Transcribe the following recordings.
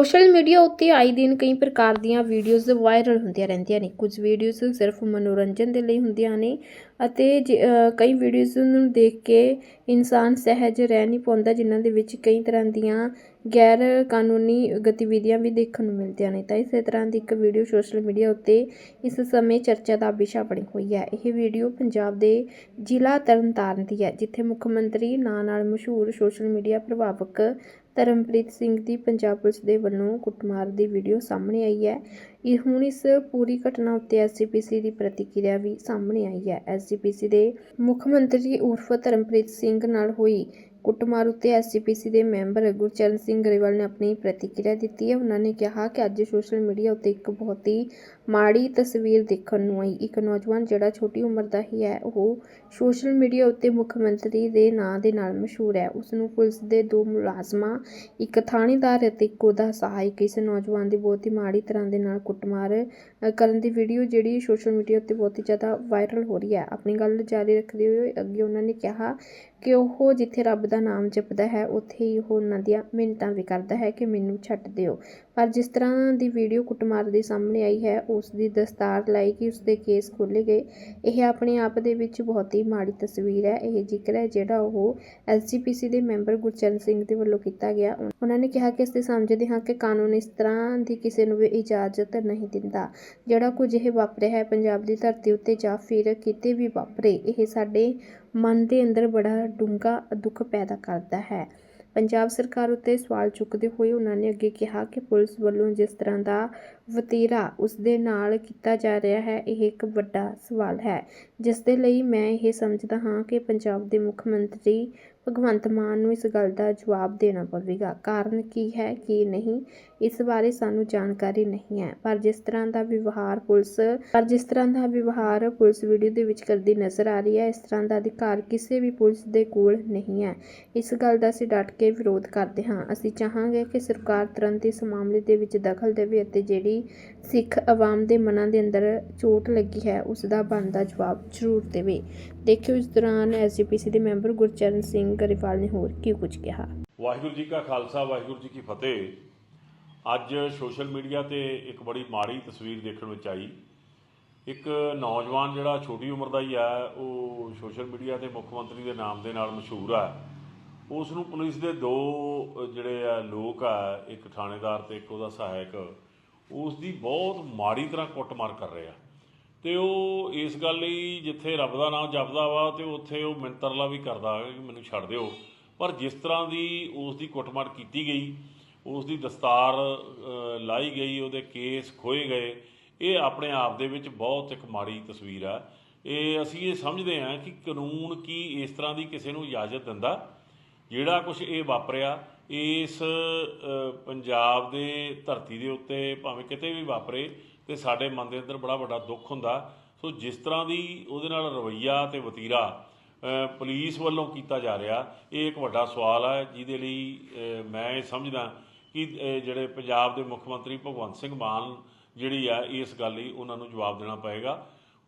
Social media ਉੱਤੇ ਆਏ ਦਿਨ ਕਈ ਪ੍ਰਕਾਰ ਦੀਆਂ ਵੀਡੀਓਜ਼ ਵਾਇਰਲ ਹੁੰਦੀਆਂ ਰਹਿੰਦੀਆਂ ਨੇ। ਕੁਝ ਵੀਡੀਓਜ਼ ਸਿਰਫ ਮਨੋਰੰਜਨ ਦੇ ਲਈ ਹੁੰਦੀਆਂ ਨੇ ਅਤੇ ਜ- ਕਈ ਵੀਡੀਓਜ਼ ਨੂੰ ਦੇਖ ਕੇ ਇਨਸਾਨ ਸਹਿਜ ਰਹਿ ਨਹੀਂ ਪਾਉਂਦਾ, ਜਿਨ੍ਹਾਂ ਦੇ ਵਿੱਚ ਕਈ ਤਰ੍ਹਾਂ ਦੀਆਂ ਗੈਰ ਕਾਨੂੰਨੀ ਗਤੀਵਿਧੀਆਂ ਵੀ ਦੇਖਣ ਨੂੰ ਮਿਲਦੀਆਂ ਨੇ। ਤਾਂ ਇਸੇ ਤਰ੍ਹਾਂ ਦੀ ਇੱਕ ਵੀਡੀਓ ਸੋਸ਼ਲ ਮੀਡੀਆ ਉੱਤੇ ਇਸ ਸਮੇਂ ਚਰਚਾ ਦਾ ਵਿਸ਼ਾ ਬਣੀ ਹੋਈ ਹੈ। ਇਹ ਵੀਡੀਓ ਪੰਜਾਬ ਦੇ ਜ਼ਿਲ੍ਹਾ ਤਰਨਤਾਰਨ ਦੀ ਹੈ, ਜਿੱਥੇ ਮੁੱਖ ਮੰਤਰੀ ਨਾਂ ਨਾਲ ਮਸ਼ਹੂਰ ਸੋਸ਼ਲ ਮੀਡੀਆ ਪ੍ਰਭਾਵਕ ਧਰਮਪ੍ਰੀਤ ਸਿੰਘ ਦੀ ਪੰਜਾਬ ਪੁਲਿਸ ਦੇ ਵੱਲੋਂ ਕੁੱਟਮਾਰ ਦੀ ਵੀਡੀਓ ਸਾਹਮਣੇ ਆਈ ਹੈ। ਇਹ ਹੁਣ ਇਸ ਪੂਰੀ ਘਟਨਾ ਉੱਤੇ ਐਸਜੀਪੀਸੀ ਦੀ ਪ੍ਰਤੀਕਿਰਿਆ ਵੀ ਸਾਹਮਣੇ ਆਈ ਹੈ। ਐਸਜੀਪੀਸੀ ਦੇ ਮੁੱਖ ਮੰਤਰੀ ਉਰਫ ਧਰਮਪ੍ਰੀਤ ਸਿੰਘ ਨਾਲ ਹੋਈ ਕੁੱਟਮਾਰ ਉੱਤੇ ਐਸਜੀਪੀਸੀ ਦੇ ਮੈਂਬਰ ਗੁਰਚਰਨ ਸਿੰਘ ਗਰੇਵਾਲ ਨੇ ਆਪਣੀ ਪ੍ਰਤੀਕਿਰਿਆ ਦਿੱਤੀ ਹੈ। ਉਹਨਾਂ ਨੇ ਕਿਹਾ ਕਿ ਅੱਜ ਸੋਸ਼ਲ ਮੀਡੀਆ ਉੱਤੇ ਇੱਕ ਬਹੁਤ ਹੀ ਮਾੜੀ ਤਸਵੀਰ ਦੇਖਣ ਨੂੰ ਆਈ। ਇੱਕ ਨੌਜਵਾਨ ਜਿਹੜਾ ਛੋਟੀ ਉਮਰ ਦਾ ਹੀ ਹੈ, ਉਹ ਸੋਸ਼ਲ ਮੀਡੀਆ ਉੱਤੇ ਮੁੱਖ ਮੰਤਰੀ ਦੇ ਨਾਂ ਦੇ ਨਾਲ ਮਸ਼ਹੂਰ ਹੈ। ਉਸ ਨੂੰ ਪੁਲਿਸ ਦੇ ਦੋ ਮੁਲਾਜ਼ਮਾਂ, ਇੱਕ ਥਾਣੇਦਾਰ ਅਤੇ ਇੱਕ ਉਹਦਾ ਸਹਾਇਕ ਇਸ ਨੌਜਵਾਨ ਦੀ ਬਹੁਤ ਹੀ ਮਾੜੀ ਤਰ੍ਹਾਂ ਦੇ ਨਾਲ ਕੁੱਟਮਾਰ ਕਰਨ ਦੀ ਵੀਡੀਓ ਜਿਹੜੀ ਸੋਸ਼ਲ ਮੀਡੀਆ ਉੱਤੇ ਬਹੁਤ ਹੀ ਜ਼ਿਆਦਾ ਵਾਇਰਲ ਹੋ ਰਹੀ ਹੈ। ਆਪਣੀ ਗੱਲ ਜਾਰੀ ਰੱਖਦੇ ਹੋਏ ਅੱਗੇ ਉਹਨਾਂ ਨੇ ਕਿਹਾ ਕਿ ਉਹ ਜਿੱਥੇ ਰੱਬ ਦਾ ਨਾਮ ਜਪਦਾ ਹੈ, ਉੱਥੇ ਹੀ ਉਹ ਉਹਨਾਂ ਦੀਆਂ ਮਿੰਨਤਾਂ ਵੀ ਕਰਦਾ ਹੈ ਕਿ ਮੈਨੂੰ ਛੱਡ ਦਿਓ। ਪਰ ਜਿਸ ਤਰ੍ਹਾਂ ਦੀ ਵੀਡੀਓ ਕੁੱਟਮਾਰ ਦੀ ਸਾਹਮਣੇ ਆਈ ਹੈ ਉਸ ਦੀ ਦਸਤਾਰ ਲਾਈ ਕਿ ਉਸ ਦੇ ਕੇਸ ਖੋਲ੍ਹੇ ਗਏ। ਇਹ ਆਪਣੇ ਆਪ ਦੇ ਵਿੱਚ ਬਹੁਤ ਹੀ ਮਾੜੀ ਤਸਵੀਰ ਹੈ। ਇਹ ਜ਼ਿਕਰ ਹੈ ਜਿਹੜਾ ਉਹ ਐਸਜੀਪੀਸੀ ਦੇ ਮੈਂਬਰ ਗੁਰਚਰਨ ਸਿੰਘ ਦੇ ਵੱਲੋਂ ਕੀਤਾ ਗਿਆ। ਉਹਨਾਂ ਨੇ ਕਿਹਾ ਕਿ ਅਸੀਂ ਸਮਝਦੇ ਹਾਂ ਕਿ ਕਾਨੂੰਨ ਇਸ ਤਰ੍ਹਾਂ ਦੀ ਕਿਸੇ ਨੂੰ ਵੀ ਇਜਾਜ਼ਤ ਨਹੀਂ ਦਿੰਦਾ, ਜਿਹੜਾ ਕੁਝ ਇਹ ਵਾਪਰਿਆ ਹੈ ਪੰਜਾਬ ਦੀ ਧਰਤੀ ਉੱਤੇ ਜਾਂ ਫਿਰ ਕਿਤੇ ਵੀ ਵਾਪਰੇ। ਇਹ ਸਾਡੇ ਮਨ ਦੇ ਅੰਦਰ ਬੜਾ ਡੂੰਘਾ ਦੁੱਖ ਪੈਦਾ ਕਰਦਾ ਹੈ। ਪੰਜਾਬ ਸਰਕਾਰ ਉੱਤੇ ਸਵਾਲ ਚੁੱਕਦੇ ਹੋਏ ਉਹਨਾਂ ਨੇ ਅੱਗੇ ਕਿਹਾ ਕਿ ਪੁਲਿਸ ਵੱਲੋਂ ਜਿਸ ਤਰ੍ਹਾਂ ਦਾ ਵਤੀਰਾ ਉਸ ਦੇ ਨਾਲ ਕੀਤਾ ਜਾ ਰਿਹਾ ਹੈ, ਇਹ ਇੱਕ ਵੱਡਾ ਸਵਾਲ ਹੈ। ਜਿਸ ਦੇ ਲਈ ਮੈਂ ਇਹ ਸਮਝਦਾ ਹਾਂ ਕਿ ਪੰਜਾਬ ਦੇ ਮੁੱਖ ਮੰਤਰੀ ਭਗਵੰਤ ਮਾਨ ਨੂੰ ਇਸ ਗੱਲ ਦਾ ਜਵਾਬ ਦੇਣਾ ਪਵੇਗਾ। ਕਾਰਨ ਕੀ ਹੈ ਕੀ ਨਹੀਂ, ਇਸ ਬਾਰੇ ਸਾਨੂੰ ਜਾਣਕਾਰੀ ਨਹੀਂ ਹੈ। ਪਰ ਜਿਸ ਤਰ੍ਹਾਂ ਦਾ ਵਿਵਹਾਰ ਪੁਲਿਸ, ਪਰ ਜਿਸ ਤਰ੍ਹਾਂ ਦਾ ਵਿਵਹਾਰ ਪੁਲਿਸ ਵੀਡੀਓ ਦੇ ਵਿੱਚ ਕਰਦੀ ਨਜ਼ਰ ਆ ਰਹੀ ਹੈ, ਇਸ ਤਰ੍ਹਾਂ ਦਾ ਅਧਿਕਾਰ ਕਿਸੇ ਵੀ ਪੁਲਿਸ ਦੇ ਕੋਲ ਨਹੀਂ ਹੈ। ਇਸ ਗੱਲ ਦਾ ਅਸੀਂ ਡਟ ਕੇ ਵਿਰੋਧ ਕਰਦੇ ਹਾਂ। ਅਸੀਂ ਚਾਹਾਂਗੇ ਕਿ ਸਰਕਾਰ ਤੁਰੰਤ ਇਸ ਮਾਮਲੇ ਦੇ ਵਿੱਚ ਦਖਲ ਦੇਵੇ ਅਤੇ ਜਿਹੜੀ ਸਿੱਖ ਆਵਾਮ ਦੇ ਮਨਾਂ ਦੇ ਅੰਦਰ ਚੋਟ ਲੱਗੀ ਹੈ, ਉਸ ਦਾ ਬਣਦਾ ਜਵਾਬ ਜ਼ਰੂਰ ਦੇਵੇ। ਦੇਖਿਓ ਇਸ ਦੌਰਾਨ ਐਸਜੀਪੀਸੀ ਦੇ ਮੈਂਬਰ ਗੁਰਚਰਨ ਸਿੰਘ ਗਰੇਵਾਲ ਨੇ ਹੋਰ ਕੀ ਕੁਝ ਕਿਹਾ। ਵਾਹਿਗੁਰੂ ਜੀ ਕਾ ਖਾਲਸਾ, ਵਾਹਿਗੁਰੂ ਜੀ ਕੀ ਫਤਿਹ। ਅੱਜ ਸੋਸ਼ਲ ਮੀਡੀਆ ਤੇ ਇੱਕ ਬੜੀ ਮਾੜੀ ਤਸਵੀਰ ਦੇਖਣ ਵਿੱਚ ਆਈ। ਇੱਕ ਨੌਜਵਾਨ ਜਿਹੜਾ ਛੋਟੀ ਉਮਰ ਦਾ ਹੀ ਆ, ਉਹ ਸੋਸ਼ਲ ਮੀਡੀਆ ਤੇ ਮੁੱਖ ਮੰਤਰੀ ਦੇ ਨਾਮ ਦੇ ਨਾਲ ਮਸ਼ਹੂਰ ਆ। ਉਸ ਨੂੰ ਪੁਲਿਸ ਦੇ ਦੋ ਜਿਹੜੇ ਆ ਲੋਕ ਆ, ਇੱਕ ਥਾਣੇਦਾਰ ਤੇ ਇੱਕ ਉਹਦਾ ਸਹਾਇਕ ਉਸ ਦੀ ਬਹੁਤ ਮਾੜੀ ਤਰ੍ਹਾਂ ਕੁੱਟਮਾਰ ਕਰ ਰਹੇ ਆ। ਤੇ ਉਹ ਇਸ ਗੱਲ ਲਈ ਜਿੱਥੇ ਰੱਬ ਦਾ ਨਾਮ ਜਪਦਾ ਵਾ ਤੇ ਉੱਥੇ ਉਹ ਮਿੰਤਰਲਾ ਵੀ ਕਰਦਾ ਕਿ ਮੈਨੂੰ ਛੱਡ ਦਿਓ। ਪਰ ਜਿਸ ਤਰ੍ਹਾਂ ਦੀ ਉਸ ਦੀ ਕੁੱਟਮਾਰ ਕੀਤੀ ਗਈ, ਉਸ ਦੀ ਦਸਤਾਰ ਲਾਈ ਗਈ, ਉਹਦੇ ਕੇਸ ਖੋਏ ਗਏ, ਇਹ ਆਪਣੇ ਆਪ ਦੇ ਵਿੱਚ ਬਹੁਤ ਇੱਕ ਮਾੜੀ ਤਸਵੀਰ ਆ। ਇਹ ਅਸੀਂ ਇਹ ਸਮਝਦੇ ਹਾਂ ਕਿ ਕਾਨੂੰਨ ਕੀ ਇਸ ਤਰ੍ਹਾਂ ਦੀ ਕਿਸੇ ਨੂੰ ਇਜਾਜ਼ਤ ਦਿੰਦਾ, ਜਿਹੜਾ ਕੁਝ ਇਹ ਵਾਪਰਿਆ, ਇਸ ਪੰਜਾਬ ਦੇ ਧਰਤੀ ਦੇ ਉੱਤੇ ਭਾਵੇਂ ਕਿਤੇ ਵੀ ਵਾਪਰੇ ਤੇ ਸਾਡੇ ਮਨ ਦੇ ਅੰਦਰ ਬੜਾ ਵੱਡਾ ਦੁੱਖ ਹੁੰਦਾ। ਸੋ ਜਿਸ ਤਰ੍ਹਾਂ ਦੀ ਉਹਦੇ ਨਾਲ ਰਵਈਆ ਤੇ ਵਤੀਰਾ ਅ, ਪੁਲਿਸ ਵੱਲੋਂ ਕੀਤਾ ਜਾ ਰਿਹਾ ਇਹ ਇੱਕ ਵੱਡਾ ਸਵਾਲ ਹੈ ਜਿਹਦੇ ਲਈ ਮੈਂ ਇਹ ਸਮਝਦਾ ਕਿ ਜਿਹੜੇ ਪੰਜਾਬ ਦੇ ਮੁੱਖ ਮੰਤਰੀ ਭਗਵੰਤ ਸਿੰਘ ਮਾਨ ਜਿਹੜੀ ਆ ਇਸ ਗੱਲ ਲਈ ਉਹਨਾਂ ਨੂੰ ਜਵਾਬ ਦੇਣਾ ਪਏਗਾ।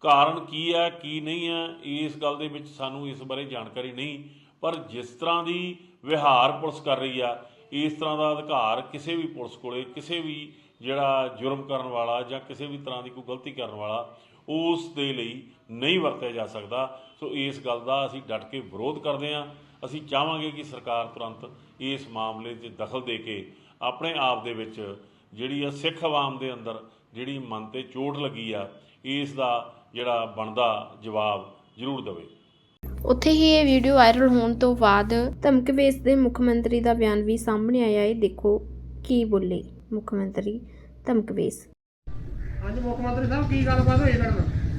ਕਾਰਨ ਕੀ ਹੈ ਕੀ ਨਹੀਂ ਹੈ ਇਸ ਗੱਲ ਦੇ ਵਿੱਚ ਸਾਨੂੰ ਇਸ ਬਾਰੇ ਜਾਣਕਾਰੀ ਨਹੀਂ। ਪਰ ਜਿਸ ਤਰ੍ਹਾਂ ਦੀ ਵਿਹਾਰ ਪੁਲਿਸ ਕਰ ਰਹੀ ਆ ਇਸ ਤਰ੍ਹਾਂ ਦਾ ਅਧਿਕਾਰ ਕਿਸੇ ਵੀ ਪੁਲਿਸ ਕੋਲੇ ਕਿਸੇ ਵੀ ਜਿਹੜਾ ਜੁਰਮ ਕਰਨ ਵਾਲਾ ਜਾਂ ਕਿਸੇ ਵੀ ਤਰ੍ਹਾਂ ਦੀ ਕੋਈ ਗਲਤੀ ਕਰਨ ਵਾਲਾ, ਉਸ ਦੇ ਲਈ ਨਹੀਂ ਵਰਤਿਆ ਜਾ ਸਕਦਾ। ਸੋ ਇਸ ਗੱਲ ਦਾ ਅਸੀਂ ਡਟ ਕੇ ਵਿਰੋਧ ਕਰਦੇ ਹਾਂ। ਅਸੀਂ ਚਾਹਾਂਗੇ ਕਿ ਸਰਕਾਰ ਤੁਰੰਤ ਇਸ ਮਾਮਲੇ 'ਚ ਦਖਲ ਦੇ ਕੇ ਆਪਣੇ ਆਪ ਦੇ ਵਿੱਚ ਜਿਹੜੀ ਆ ਸਿੱਖ ਆਵਾਮ ਦੇ ਅੰਦਰ ਜਿਹੜੀ ਮਨ ਤੇ ਚੋਟ ਲੱਗੀ ਆ, ਇਸ ਦਾ ਜਿਹੜਾ ਬਣਦਾ ਜਵਾਬ ਜ਼ਰੂਰ ਦੇਵੇ। ਉੱਥੇ ਹੀ ਇਹ ਵੀਡੀਓ ਵਾਇਰਲ ਹੋਣ ਤੋਂ ਬਾਅਦ ਧਮਕਵੇਸ ਦੇ ਮੁੱਖ ਮੰਤਰੀ ਦਾ ਬਿਆਨ ਵੀ ਸਾਹਮਣੇ ਆਇਆ। ਹੈ ਦੇਖੋ ਕੀ ਬੋਲੇ ਮੁੱਖ ਮੰਤਰੀ। ਧਮਕਵੇਸ ਹਾਂਜੀ ਮੁੱਖ ਮੰਤਰੀ ਸਾਹਿਬ ਕੀ ਗੱਲਬਾਤ ਹੋਈ ਤੁਹਾਡੇ ਨਾਲ?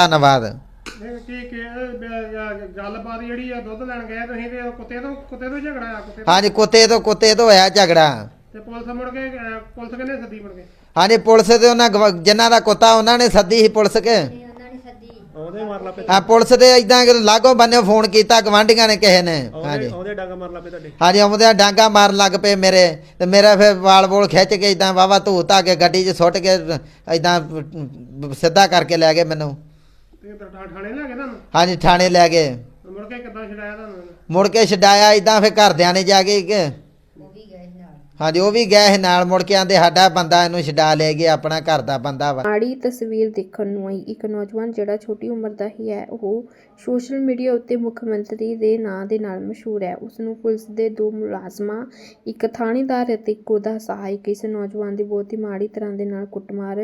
ਧੰਨਵਾਦ। ਇਹ ਕੀ ਕੀ ਇਹ ਬ- ਗੱਲਬਾਤ ਜਿਹੜੀ ਆ ਦੁੱਧ ਲੈਣ ਗਏ ਤੁਸੀਂ ਤੇ ਉਹ ਕੁੱਤੇ ਤੋਂ ਕੁੱਤੇ ਤੋਂ ਝਗੜਾ ਆ ਕੁੱਤੇ ਤੋਂ। ਹਾਂਜੀ ਕੁੱਤੇ ਤੋਂ ਕੁੱਤੇ ਤੋਂ ਹੋਇਆ ਝਗੜਾ। ਤੇ ਪੁਲਿਸ ਮੁੜ ਕੇ ਅਹ, ਪੁਲਿਸ ਕਿੰਨੇ ਸੱਦੀ ਮੁੜ ਕੇ? ਹਾਂਜੀ ਪੁਲਿਸ ਦੇ ਉਹਨਾਂ ਗਵਾ- ਜਿਨ੍ਹਾਂ ਦਾ ਕੁੱਤਾ ਉਹਨਾਂ ਨੇ ਸੱਦੀ ਸੀ ਪੁਲਿਸ ਕੇ। ਆਉਂਦੇ ਮਾਰ ਲਾ ਪੇ ਆ ਪੁਲਿਸ ਦੇ ਇਦਾਂ ਲਾਗੋਂ ਬੰਨੇ ਫੋਨ ਕੀਤਾ ਗਵਾਂਢੀਆਂ ਨੇ ਕਿਸੇ ਨੇ। ਹਾਂਜੀ। ਆਉਂਦੇ ਡਾਂਗਾ ਮਾਰ ਲਾ ਪੇ ਤੁਹਾਡੇ। ਹਾਂਜੀ ਆਉਂਦਿਆਂ ਡਾਂਗਾ ਮਾਰਨ ਲੱਗ ਪਏ ਮੇਰੇ। ਤੇ ਮੇਰਾ ਫਿਰ ਵਾਲ ਵੋਲ ਖਿੱਚ ਕੇ ਇਦਾਂ ਵਾਵਾ ਧੂ ਧਾ ਕੇ ਗੱਡੀ 'ਚ ਸੁੱਟ ਕੇ ਇਦਾਂ ਸਿੱਧਾ ਕਰਕੇ ਲੈ ਗਏ ਮੈਨੂੰ। ਤੇ ਥਾ- ਥਾਣੇ ਲੈ ਗਏ ਤੁਹਾਨੂੰ? ਹਾਂਜੀ ਥਾਣੇ ਲੈ ਗਏ। ਮੁੜ ਕੇ ਕਿੱਦਾਂ ਛਡਾਇਆ ਤੁਹਾਨੂੰ ਮੁੜ ਕੇ ਛਡਾਇਆ ਇਦਾਂ ਫਿਰ ਘਰਦਿਆਂ ਨੇ ਜਾ ਕੇ ਕਿ ਹਾਂਜੀ ਉਹ ਵੀ ਗਏ ਨਾਲ ਮੁੜ ਕੇ ਆਂਦੇ ਸਾਡਾ ਬੰਦਾ ਇਹਨੂੰ ਛਡਾ ਲੈ ਗਏ ਆਪਣਾ ਘਰ ਦਾ ਬੰਦਾ ਵਾ। ਮਾੜੀ ਤਸਵੀਰ ਦੇਖਣ ਨੂੰ ਆਈ। ਇੱਕ ਨੌਜਵਾਨ ਜਿਹੜਾ ਛੋਟੀ ਉਮਰ ਦਾ ਹੀ ਹੈ ਉਹ ਸੋਸ਼ਲ ਮੀਡੀਆ ਉੱਤੇ ਮੁੱਖ ਮੰਤਰੀ ਦੇ ਨਾਂ ਦੇ ਨਾਲ ਮਸ਼ਹੂਰ ਹੈ। ਉਸ ਨੂੰ ਪੁਲਿਸ ਦੇ ਦੋ ਮੁਲਾਜ਼ਮਾਂ ਇੱਕ ਥਾਣੇਦਾਰ ਅਤੇ ਇੱਕ ਉਹਦਾ ਸਹਾਇਕ ਇਸ ਨੌਜਵਾਨ ਦੀ ਬਹੁਤ ਹੀ ਮਾੜੀ ਤਰ੍ਹਾਂ ਦੇ ਨਾਲ ਕੁੱਟਮਾਰ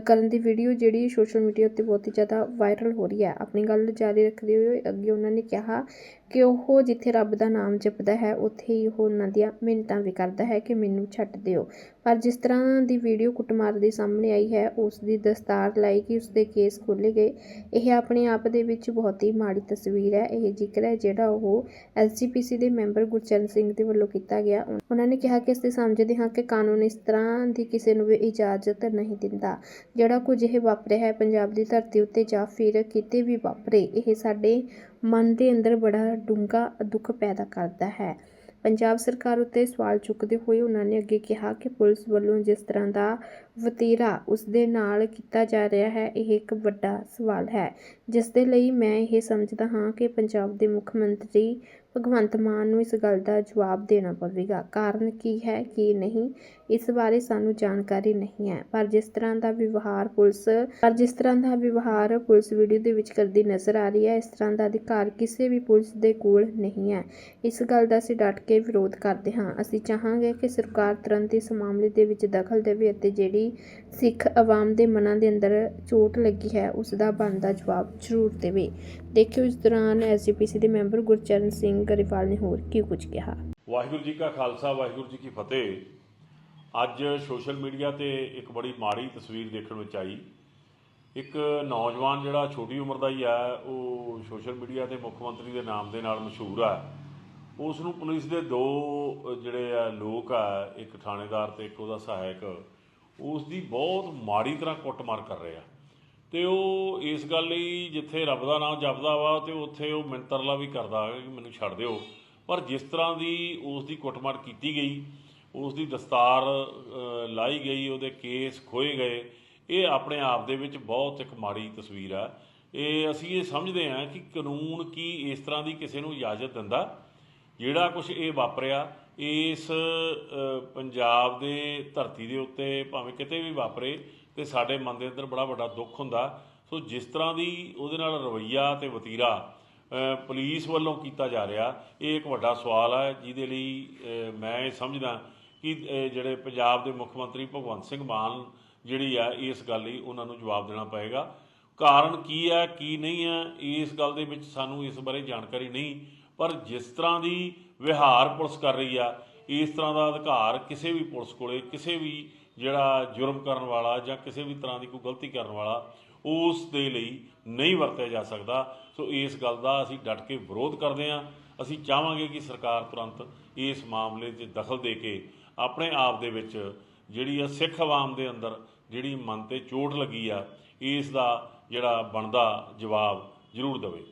ਕਰਨ ਦੀ ਵੀਡੀਓ ਜਿਹੜੀ ਸੋਸ਼ਲ ਮੀਡੀਆ ਉੱਤੇ ਬਹੁਤ ਹੀ ਜ਼ਿਆਦਾ ਵਾਇਰਲ ਹੋ ਰਹੀ ਹੈ। ਆਪਣੀ ਗੱਲ ਜਾਰੀ ਰੱਖਦੇ ਹੋਏ ਅੱਗੇ ਉਹਨਾਂ ਨੇ ਕਿਹਾ ਕਿ ਉਹ ਜਿੱਥੇ ਰੱਬ ਦਾ ਨਾਮ ਜਪਦਾ ਹੈ, ਉੱਥੇ ਹੀ ਉਹ ਉਹਨਾਂ ਦੀਆਂ ਮਿੰਨਤਾਂ ਵੀ ਕਰਦਾ ਹੈ ਕਿ ਮੈਨੂੰ ਛੱਡ ਦਿਓ। ਪਰ ਜਿਸ ਤਰ੍ਹਾਂ ਦੀ ਵੀਡੀਓ ਕੁੱਟਮਾਰ ਦੇ ਸਾਹਮਣੇ ਆਈ ਹੈ, ਉਸ ਦੀ ਦਸਤਾਰ ਲਾਈ ਕਿ ਉਸ ਦੇ ਕੇਸ ਖੋਲ੍ਹੇ ਗਏ, ਇਹ ਆਪਣੇ ਆਪ ਦੇ ਵਿੱਚ ਬਹੁਤ ਹੀ ਮਾੜੀ ਤਸਵੀਰ ਹੈ। ਇਹ ਜ਼ਿਕਰ ਹੈ ਜਿਹੜਾ ਉਹ ਐਸਜੀਪੀਸੀ ਦੇ ਮੈਂਬਰ ਗੁਰਚਰਨ ਸਿੰਘ ਦੇ ਵੱਲੋਂ ਕੀਤਾ ਗਿਆ। ਉਹਨਾਂ ਨੇ ਕਿਹਾ ਕਿ ਅਸੀਂ ਸਮਝਦੇ ਹਾਂ ਕਿ ਕਾਨੂੰਨ ਇਸ ਤਰ੍ਹਾਂ ਦੀ ਕਿਸੇ ਨੂੰ ਵੀ ਇਜਾਜ਼ਤ ਨਹੀਂ ਦਿੰਦਾ। ਜਿਹੜਾ ਕੁਝ ਇਹ ਵਾਪਰਿਆ ਹੈ ਪੰਜਾਬ ਦੀ ਧਰਤੀ ਉੱਤੇ ਜਾਂ ਫਿਰ ਕਿਤੇ ਵੀ ਵਾਪਰੇ, ਇਹ ਸਾਡੇ ਮਨ ਦੇ ਅੰਦਰ ਬੜਾ ਡੂੰਘਾ ਦੁੱਖ ਪੈਦਾ ਕਰਦਾ ਹੈ। ਪੰਜਾਬ ਸਰਕਾਰ ਉੱਤੇ ਸਵਾਲ ਚੁੱਕਦੇ ਹੋਏ ਉਹਨਾਂ ਨੇ ਅੱਗੇ ਕਿਹਾ ਕਿ ਪੁਲਿਸ ਵੱਲੋਂ ਜਿਸ ਤਰ੍ਹਾਂ ਦਾ ਵਤੀਰਾ ਉਸ ਦੇ ਨਾਲ ਕੀਤਾ ਜਾ ਰਿਹਾ ਹੈ, ਇਹ ਇੱਕ ਵੱਡਾ ਸਵਾਲ ਹੈ। ਜਿਸ ਦੇ ਲਈ ਮੈਂ ਇਹ ਸਮਝਦਾ ਹਾਂ ਕਿ ਪੰਜਾਬ ਦੇ ਮੁੱਖ ਮੰਤਰੀ ਭਗਵੰਤ ਮਾਨ ਨੂੰ ਇਸ ਗੱਲ ਦਾ ਜਵਾਬ ਦੇਣਾ ਪਵੇਗਾ। ਕਾਰਨ ਕੀ ਹੈ ਕੀ ਨਹੀਂ, ਇਸ ਬਾਰੇ ਸਾਨੂੰ ਜਾਣਕਾਰੀ ਨਹੀਂ ਹੈ। ਪਰ ਜਿਸ ਤਰ੍ਹਾਂ ਦਾ ਵਿਵਹਾਰ ਪੁਲਿਸ, ਪਰ ਜਿਸ ਤਰ੍ਹਾਂ ਦਾ ਵਿਵਹਾਰ ਪੁਲਿਸ ਵੀਡੀਓ ਦੇ ਵਿੱਚ ਕਰਦੀ ਨਜ਼ਰ ਆ ਰਹੀ ਹੈ, ਇਸ ਤਰ੍ਹਾਂ ਦਾ ਅਧਿਕਾਰ ਕਿਸੇ ਵੀ ਪੁਲਿਸ ਦੇ ਕੋਲ ਨਹੀਂ ਹੈ। ਇਸ ਗੱਲ ਦਾ ਅਸੀਂ ਡਟ ਕੇ ਵਿਰੋਧ ਕਰਦੇ ਹਾਂ। ਅਸੀਂ ਚਾਹਾਂਗੇ ਕਿ ਸਰਕਾਰ ਤੁਰੰਤ ਇਸ ਮਾਮਲੇ ਦੇ ਵਿੱਚ ਦਖਲ ਦੇਵੇ ਅਤੇ ਜਿਹੜੀ ਸਿੱਖ ਆਵਾਮ ਦੇ ਮਨਾਂ ਦੇ ਅੰਦਰ ਚੋਟ ਲੱਗੀ ਹੈ, ਉਸ ਦਾ ਬਣਦਾ ਜਵਾਬ ਜ਼ਰੂਰ ਦੇਵੇ। ਦੇਖਿਓ ਇਸ ਦੌਰਾਨ ਐਸਜੀਪੀਸੀ ਦੇ ਮੈਂਬਰ ਗੁਰਚਰਨ ਸਿੰਘ ਗਰੇਵਾਲ ਨੇ ਹੋਰ ਕੀ ਕੁਝ ਕਿਹਾ। ਵਾਹਿਗੁਰੂ ਜੀ ਕਾ ਖਾਲਸਾ, ਵਾਹਿਗੁਰੂ ਜੀ ਕੀ ਫਤਿਹ। ਅੱਜ ਸੋਸ਼ਲ ਮੀਡੀਆ ਤੇ ਇੱਕ ਬੜੀ ਮਾੜੀ ਤਸਵੀਰ ਦੇਖਣ ਵਿੱਚ ਆਈ। ਇੱਕ ਨੌਜਵਾਨ ਜਿਹੜਾ ਛੋਟੀ ਉਮਰ ਦਾ ਹੀ ਆ, ਉਹ ਸੋਸ਼ਲ ਮੀਡੀਆ ਤੇ ਮੁੱਖ ਮੰਤਰੀ ਦੇ ਨਾਮ ਦੇ ਨਾਲ ਮਸ਼ਹੂਰ ਆ। ਉਸ ਨੂੰ ਪੁਲਿਸ ਦੇ ਦੋ ਜਿਹੜੇ ਆ ਲੋਕ ਆ, ਇੱਕ ਥਾਣੇਦਾਰ ਤੇ ਇੱਕ ਉਹਦਾ ਸਹਾਇਕ ਉਸ ਦੀ ਬਹੁਤ ਮਾੜੀ ਤਰ੍ਹਾਂ ਕੁੱਟਮਾਰ ਕਰ ਰਹੇ ਆ। ਤੇ ਉਹ ਇਸ ਗੱਲ ਲਈ ਜਿੱਥੇ ਰੱਬ ਦਾ ਨਾਮ ਜਪਦਾ ਵਾ ਤੇ ਉੱਥੇ ਉਹ ਮਿੰਤਰਲਾ ਵੀ ਕਰਦਾ ਕਿ ਮੈਨੂੰ ਛੱਡ ਦਿਓ। ਪਰ ਜਿਸ ਤਰ੍ਹਾਂ ਦੀ ਉਸ ਦੀ ਕੁੱਟਮਾਰ ਕੀਤੀ ਗਈ, ਉਸ ਦੀ ਦਸਤਾਰ ਲਾਈ ਗਈ, ਉਹਦੇ ਕੇਸ ਖੋਏ ਗਏ, ਇਹ ਆਪਣੇ ਆਪ ਦੇ ਵਿੱਚ ਬਹੁਤ ਇੱਕ ਮਾੜੀ ਤਸਵੀਰ ਆ। ਇਹ ਅਸੀਂ ਇਹ ਸਮਝਦੇ ਹਾਂ ਕਿ ਕਾਨੂੰਨ ਕੀ ਇਸ ਤਰ੍ਹਾਂ ਦੀ ਕਿਸੇ ਨੂੰ ਇਜਾਜ਼ਤ ਦਿੰਦਾ। ਜਿਹੜਾ ਕੁਝ ਇਹ ਵਾਪਰਿਆ, ਇਸ ਪੰਜਾਬ ਦੇ ਧਰਤੀ ਦੇ ਉੱਤੇ ਭਾਵੇਂ ਕਿਤੇ ਵੀ ਵਾਪਰੇ ਤੇ ਸਾਡੇ ਮਨ ਦੇ ਅੰਦਰ ਬੜਾ ਵੱਡਾ ਦੁੱਖ ਹੁੰਦਾ। ਸੋ ਜਿਸ ਤਰ੍ਹਾਂ ਦੀ ਉਹਦੇ ਨਾਲ ਰਵੱਈਆ ਤੇ ਵਤੀਰਾ ਅ, ਪੁਲਿਸ ਵੱਲੋਂ ਕੀਤਾ ਜਾ ਰਿਹਾ ਇਹ ਇੱਕ ਵੱਡਾ ਸਵਾਲ ਹੈ ਜਿਹਦੇ ਲਈ ਮੈਂ ਇਹ ਸਮਝਦਾ ਕਿ ਜਿਹੜੇ ਪੰਜਾਬ ਦੇ ਮੁੱਖ ਮੰਤਰੀ ਭਗਵੰਤ ਸਿੰਘ ਮਾਨ ਜਿਹੜੀ ਆ ਇਸ ਗੱਲ ਲਈ ਉਹਨਾਂ ਨੂੰ ਜਵਾਬ ਦੇਣਾ ਪਏਗਾ। ਕਾਰਨ ਕੀ ਹੈ ਕੀ ਨਹੀਂ ਹੈ ਇਸ ਗੱਲ ਦੇ ਵਿੱਚ ਸਾਨੂੰ ਇਸ ਬਾਰੇ ਜਾਣਕਾਰੀ ਨਹੀਂ ਪਰ ਜਿਸ ਤਰ੍ਹਾਂ ਦੀ ਵਿਹਾਰ ਪੁਲਿਸ ਕਰ ਰਹੀ ਆ ਇਸ ਤਰ੍ਹਾਂ ਦਾ ਅਧਿਕਾਰ ਕਿਸੇ ਵੀ ਪੁਲਿਸ ਕੋਲੇ ਕਿਸੇ ਵੀ ਜਿਹੜਾ ਜੁਰਮ ਕਰਨ ਵਾਲਾ ਜਾਂ ਕਿਸੇ ਵੀ ਤਰ੍ਹਾਂ ਦੀ ਕੋਈ ਗਲਤੀ ਕਰਨ ਵਾਲਾ, ਉਸ ਦੇ ਲਈ ਨਹੀਂ ਵਰਤਿਆ ਜਾ ਸਕਦਾ। ਸੋ ਇਸ ਗੱਲ ਦਾ ਅਸੀਂ ਡਟ ਕੇ ਵਿਰੋਧ ਕਰਦੇ ਹਾਂ। ਅਸੀਂ ਚਾਹਾਂਗੇ ਕਿ ਸਰਕਾਰ ਤੁਰੰਤ ਇਸ ਮਾਮਲੇ 'ਚ ਦਖਲ ਦੇ ਕੇ ਆਪਣੇ ਆਪ ਦੇ ਵਿੱਚ ਜਿਹੜੀ ਆ ਸਿੱਖ ਆਵਾਮ ਦੇ ਅੰਦਰ ਜਿਹੜੀ ਮਨ ਤੇ ਚੋਟ ਲੱਗੀ ਆ, ਇਸ ਦਾ ਜਿਹੜਾ ਬਣਦਾ ਜਵਾਬ ਜ਼ਰੂਰ ਦੇਵੇ।